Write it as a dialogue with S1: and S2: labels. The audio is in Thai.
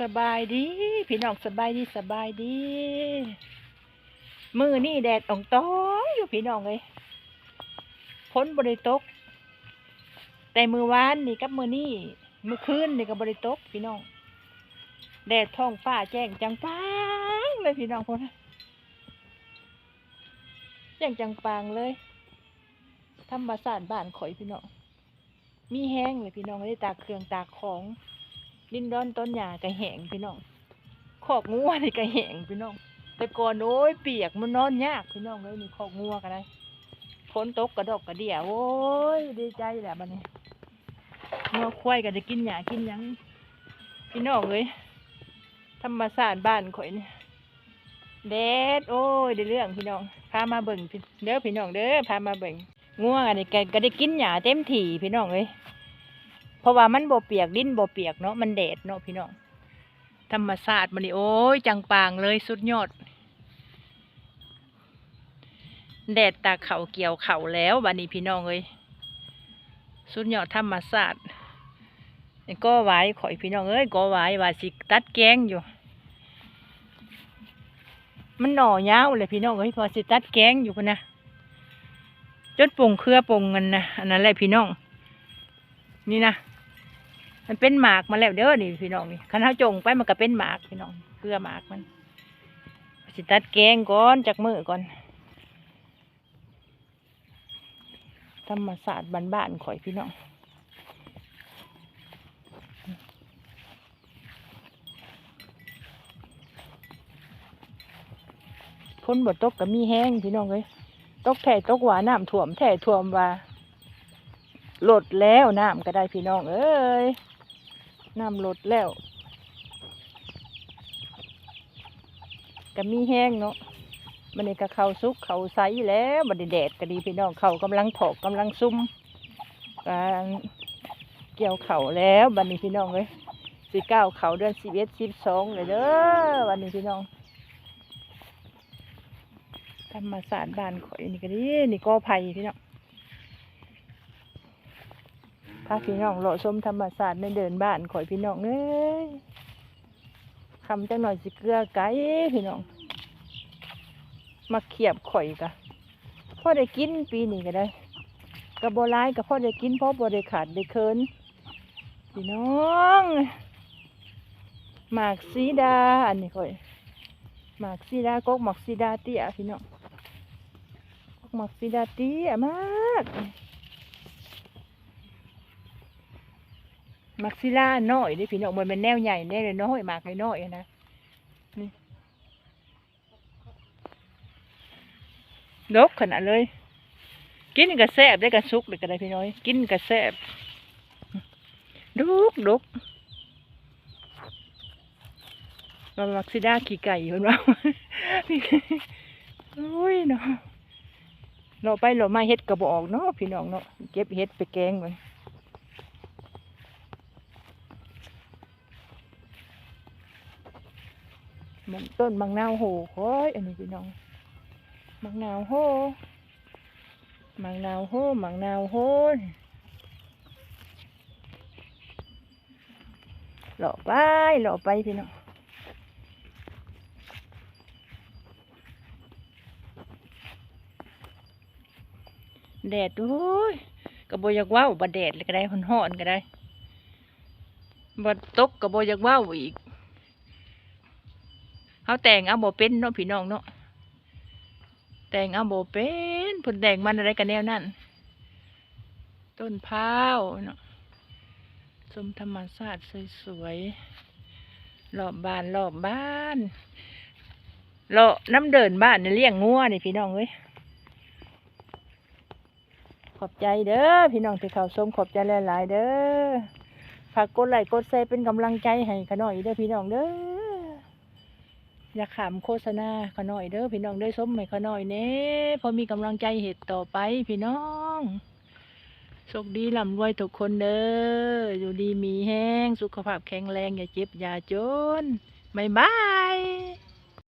S1: สบายดี พี่น้องสบายดีสบายดี มือนี่แดดอ่องต้องอยู่พี่น้องเลยพ้นบริตก แต่มือวานนี่กับมือนี่มือคืนนี่กับบริตก พี่น้อง แดดท้องฟ้าแจ้งจังปางเลยพี่น้องพวกนั้แจ้งจังปางเลยธรรมศาสตร์บ้านข่อยพี่น้อง มีแห้งเลยพี่น้องได้ตากเครื่องตากของ ดินดอนต้นหญ้าก็แหงพี่น้องขอกงัวนี่ก็แหงพี่น้อง แต่ก่อนโอ้ยเปียกมันนอนยากพี่น้องเลยนี่ขอกงัวก็ได้ฝนตกกระดกกระเดี่ยโอ้ยดีใจแหละบัดนี้งัวควายก็จะกินหญ้ากินยังพี่น้องเลยธรรมศาสตร์บ้านข่อยนี่แดดโอ้ยได้เรื่องพี่น้องพามาเบิ่งเด้อพี่น้องเด้อพามาเบิ่งงัวอันนี้ก็ได้กินหญ้าเต็มที่พี่น้องเลย เพราะว่ามันบ่เปียกดินบ่เปียกเนาะมันแดดเนาะพี่น้องธรรมศาสตร์มันนี่โอ้ยจังปางเลยสุดยอด แดดตาเข่าเกี่ยวเข่าแล้วบัดนี้พี่น้องเอ้ยสุดยอดธรรมศาสตร์ก็ไว้ข่อยพี่น้องเอ้ยก็ไว้ว่าสิตัดแกงอยู่มันหน่อยาวเลยพี่น้องเอ้ยพอสิตัดแกงอยู่พนนะจดปงเครือปงเงินนะอันนั้นแหละพี่น้อง นี่นะ มันเป็นหมากมาแล้วเด้อนี่พี่น้องนี่คันเท้าจงไปมันก็เป็นหมากพี่น้องเกลือหมากมันสิตัดแกงก่อนจากมือก่อนธรรมศาสตร์บ้านๆข่อยพี่น้องพ้นบดตกก็มีแห้งพี่น้องเลยตกแท่ตกหวาน้ำท่วมแท่ท่วมว่าหลดแล้วน้ำก็ได้พี่น้องเอ้ย น้ำลดแล้วก็มีแห้งเนาะมันนี่ก็เขาซุกเขาใสแล้วบันี้แดดก็ดีพี่น้องเขากำลังถอกกำลังซุ่มการเกี่ยวเขาแล้วบัดนี้พี่น้องเอ้ยสิเก้าเขาเดือนสิบเอ็ดสิบสองเลยเด้อวันนี้พี่น้องธรรมศาสตร์บ้านข่อยนี่ก็ดีนี่ก็ไผ่พี่น้องาพี่น้องเลาะชมธรรมศาสตร์ในเดินบ้านข่อยพี่น้องเอ้ยคำจังหน่อยสิเกลือไก่พี่น้อง มาเขียบข่อยกะพ่อได้กินปีนี้ก็ได้กระโบร้ายกับพ่อได้กินเพราะบ่ได้ขาดได้เคินพี่น้องหมากสีดาอันนี้ข่อยหมากสีดากกหมากสีดาเตี้ยพี่น้องกกหมากสีดาเตี้ยมาก มักซิล่าน้อยนี่พี่น้องมันเป็นแนวใหญ่แน่เลยน้อยมากเลยน้อยนะนี่ดกขนาดเลย กินกระแซบได้กระซุกเลยก็ไดพี่น้อย กินกระแซบดกดกเรามักซิล่าขี่ไก่คนว่าโอ้ยเนาะเราไปเรามาเฮ็ดกระบอกเนาะพี่น้องเนาะเก็บเฮ็ดไปแกง มันต้นบางนาวโหโอ้ยอันนี้พี่น้องบางนาวโหบางนาวโหบางนาวโหหล่อไปหล่อไปพี่น้องแดดโอ้ยกระโบอยากว่าวบดแดดเลยก็ได้ห่อนๆก็ได้บดตกกระโบอยากว่าวอีก เขาแต่งเอาโบเป็นเนาะพี่น้องเนาะแต่งเอาโบเป็นผลแต่งมันอะไรกันแนวนั่นต้นพร้าวเนาะสมธรรมศาสตร์สวยๆรอบบ้านรอบบ้านเลาะน้ำเดินบ้านเนี่ยเลี้ยงงัวนี่พี่น้องเอ้ยขอบใจเด้อพี่น้องที่เขาชมขอบใจหลายๆเด้อฝากกดไลค์กดแชร์เป็นกำลังใจให้ขน่อยเด้อพี่น้องเด้อ อย่าขำโฆษณาขน่อยเด้อพี่น้องได้ส้มใหม่ขน่อยเน่พอมีกำลังใจเหตุต่อไปพี่น้องโชคดีร่ำรวยทุกคนเด้ออยู่ดีมีแห้งสุขภาพแข็งแรงอย่าเจ็บอย่าจนบายบาย